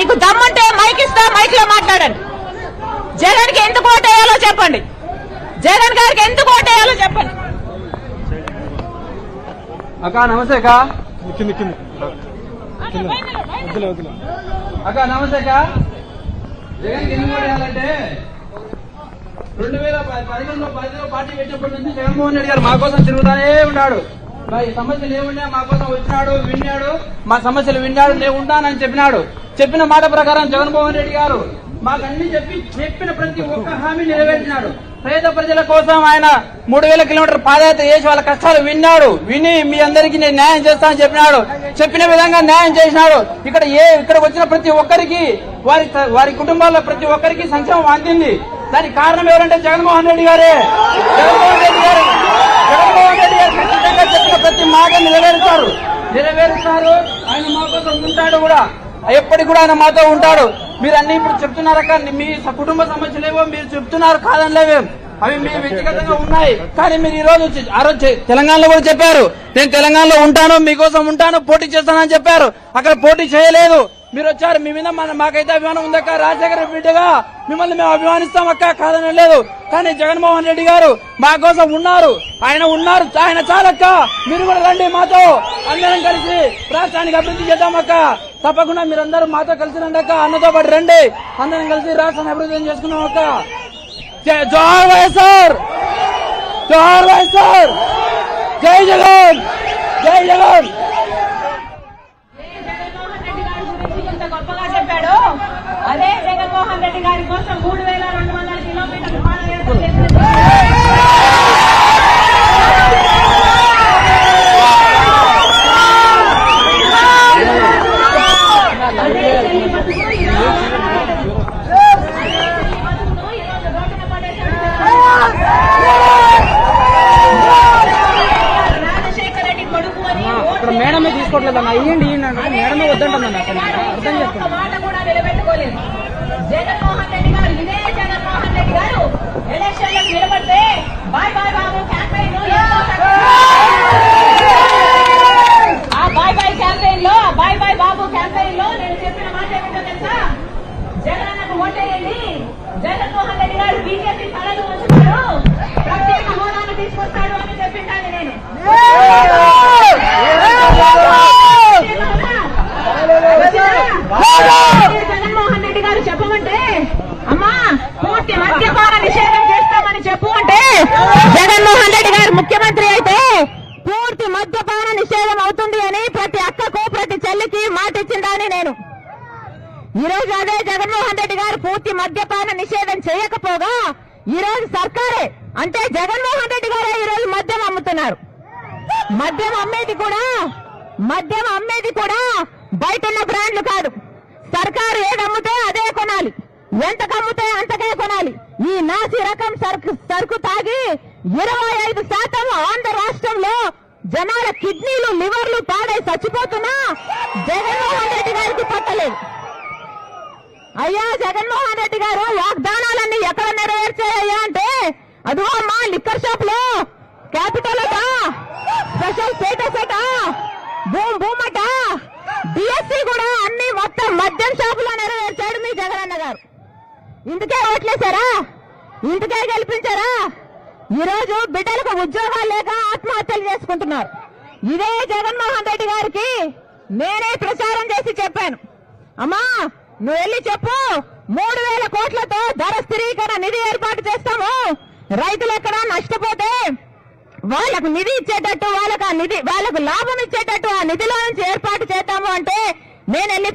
మీకు దమ్ముంటే మైక్ ఇస్తా మైక్లో మాట్లాడండి. జగన్కి ఎందుకు ఓటేయాలో చెప్పండి. జగన్ గారికి ఎందుకు ఓటేయాలో చెప్పండి. అక్క నమస్తే అక్క. కింద కింద వద్దులే వద్దులే. అక్క నమస్తే అక్క. జగన్ ఎందుకు ఓడేయాలంటే రెండు వేల పదిహేనులో పదిలో పార్టీ పెట్టినప్పటి నుంచి జగన్మోహన్ రెడ్డి గారు మా కోసం తిరుగుతానే ఉన్నాడు. మా సమస్యలు ఏమున్నా మా కోసం వచ్చినాడు విన్నాడు మా సమస్యలు విన్నాడు నేను ఉంటానని చెప్పినాడు. చెప్పిన మాట ప్రకారం జగన్మోహన్ రెడ్డి గారు మాకు అన్ని చెప్పి చెప్పిన ప్రతి ఒక్క హామీ నెరవేర్చినాడు. పేద ప్రజల కోసం ఆయన మూడు వేల కిలోమీటర్ పాదయాత్ర చేసి వాళ్ళ కష్టాలు విన్నాడు. విని మీ అందరికీ నేను న్యాయం చేస్తానని చెప్పినాడు. చెప్పిన విధంగా న్యాయం చేసినాడు. ఇక్కడ ఏ ఇక్కడికి వచ్చిన ప్రతి ఒక్కరికి వారి వారి కుటుంబాల్లో ప్రతి ఒక్కరికి సంక్షేమం అందింది. దానికి కారణం ఎవరంటే జగన్మోహన్ రెడ్డి గారే. జగన్మోహన్ రెడ్డి గారు జగన్మోహన్ రెడ్డి గారు ఖచ్చితంగా చెప్పిన ప్రతి మాట నెరవేరుస్తారు నెరవేరుస్తారు. ఆయన మా కోసం ఉంటాడు కూడా. ఎప్పటికి కూడా ఆయన మాతో ఉంటాడు. మీరు అన్ని ఇప్పుడు చెప్తున్నారక్క మీ కుటుంబ సమస్యలేవో మీరు చెప్తున్నారు కాదనిలేవే అవి మీ వ్యక్తిగతంగా ఉన్నాయి. కానీ మీరు ఈ రోజు వచ్చి- ఆ రోజు తెలంగాణలో కూడా చెప్పారు. నేను తెలంగాణలో ఉంటాను మీకోసం ఉంటాను పోటీ చేస్తానని చెప్పారు. అక్కడ పోటీ చేయలేదు. మీరు వచ్చారు మీ మీద మన మాకైతే అభిమానం ఉందక్క రాజశేఖర బిడ్డగా మిమ్మల్ని మేము అభిమానిస్తాం అక్క. కాదని లేదు. కానీ జగన్మోహన్ రెడ్డి గారు మా కోసం ఉన్నారు. ఆయన ఉన్నారు. ఆయన చాలక్క మీరు కూడా రండి మాతో. అందరం కలిసి రాష్ట్రానికి అభివృద్ధి చేద్దామక్క తప్పకుండా మీరందరూ మాతో కలిసి రండి అక్క. అన్నతో పాటు రండి. అందరం కలిసి రాష్ట్రాన్ని అభివృద్ధి చేసుకున్నాం అక్క. జోహార్ వైఎస్ఆర్! జోహార్ వైఎస్ఆర్! జై జగన్! జై జగన్ జగన్మోహన్ రెడ్డి గారి గురించి ఇంత గొప్పగా చెప్పాడు అదే రెడ్డి గారి కోసం మూడు వేల రెండు వందల కిలోమీటర్లు పాదయాత్ర ఇక్కడ మేడమే తీసుకోవట్లేదన్న. ఇయ్యండి ఇయ్యండి. అంటే మేడమే వద్దంటుందన్న అసలు అర్థం చేసుకోండి. మాట కూడా నిలబెట్టుకోలేదు. జగన్మోహన్ రెడ్డి గారు ఇదే జగన్మోహన్ రెడ్డి గారు. ఎలక్షన్లకు నిలబడితే బాయ్ బాయ్ బాబు క్యాంపెయిన్ ఆ బాయ్ బాయ్ క్యాంపెయిన్లో ఆ బాయ్ బాయ్ బాబు క్యాంపెయిన్లో నేను చెప్పిన మాట ఏమిటో తెలుసా? జగనన్నకు ఓటేయండి. జగన్మోహన్ రెడ్డి గారు బీజేపీ తలలు ఉంచుతాడు ప్రత్యేక హోదాను తీసుకొస్తాడు అని చెప్పింటాను నేను జగన్మోహన్ రెడ్డి గారు చెప్పమంటే అమ్మా పూర్తి మద్యపాన నిషేధం చేస్తామని చెప్పు అంటే జగన్మోహన్ రెడ్డి గారు ముఖ్యమంత్రి అయితే పూర్తి మద్యపాన నిషేధం అవుతుంది అని ప్రతి అక్కకు ప్రతి చెల్లికి మాట ఇచ్చిందని నేను. ఈ రోజు అదే జగన్మోహన్ రెడ్డి గారు పూర్తి మద్యపాన నిషేధం చేయకపోగా ఈ రోజు సర్కారే అంటే జగన్మోహన్ రెడ్డి గారే ఈ రోజు మద్యం అమ్ముతున్నారు. మద్యం అమ్మేది కూడా మద్యం అమ్మేది కూడా బయట ఉన్న బ్రాండ్లు కాదు. సర్కారు ఏది అమ్ముతే అదే కొనాలి. ఎంత కమ్ముతే అంతకే కొనాలి. ఈ నాసి రకం సరుకు సరుకు తాగి ఇరవై ఐదు శాతం ఆంధ్ర రాష్ట్రంలో జనాల కిడ్నీలు లివర్లు పాడై చచ్చిపోతున్నా జగన్మోహన్ రెడ్డి గారికి పట్టలేదు. అయ్యా జగన్మోహన్ రెడ్డి గారు వాగ్దానాలన్నీ ఎక్కడ నెరవేర్చాయ్యా అంటే అదిగో అమ్మా లిక్కర్ షాప్లో. క్యాపిటల్ అట స్పెషల్ స్టేటస్ అట భూమ్ భూమట. డిఎస్సి కూడా అన్ని మొత్తం మద్యం షాపులో నెరవేర్చాడు మీ జగనన్న గారు. ఇందుకే ఓట్లేశారా? ఇందుకే గెలిపించారా? ఈరోజు బిడ్డలకు ఉద్యోగాలు లేక ఆత్మహత్యలు చేసుకుంటున్నారు. ఇదే జగన్మోహన్ రెడ్డి గారికి నేనే ప్రచారం చేసి చెప్పాను. అమ్మా నువ్వు వెళ్ళి చెప్పు. మూడు వేల కోట్లతో ధర స్థిరీకరణ నిధి ఏర్పాటు చేస్తాము. రైతులు ఎక్కడ నష్టపోతే వాళ్ళకు నిధి ఇచ్చేటట్టు వాళ్ళకు ఆ నిధి వాళ్ళకు లాభం ఇచ్చేటట్టు ఆ నిధిలో నుంచి ఏర్పాటు చేద్దాము అంటే నేను వెళ్ళి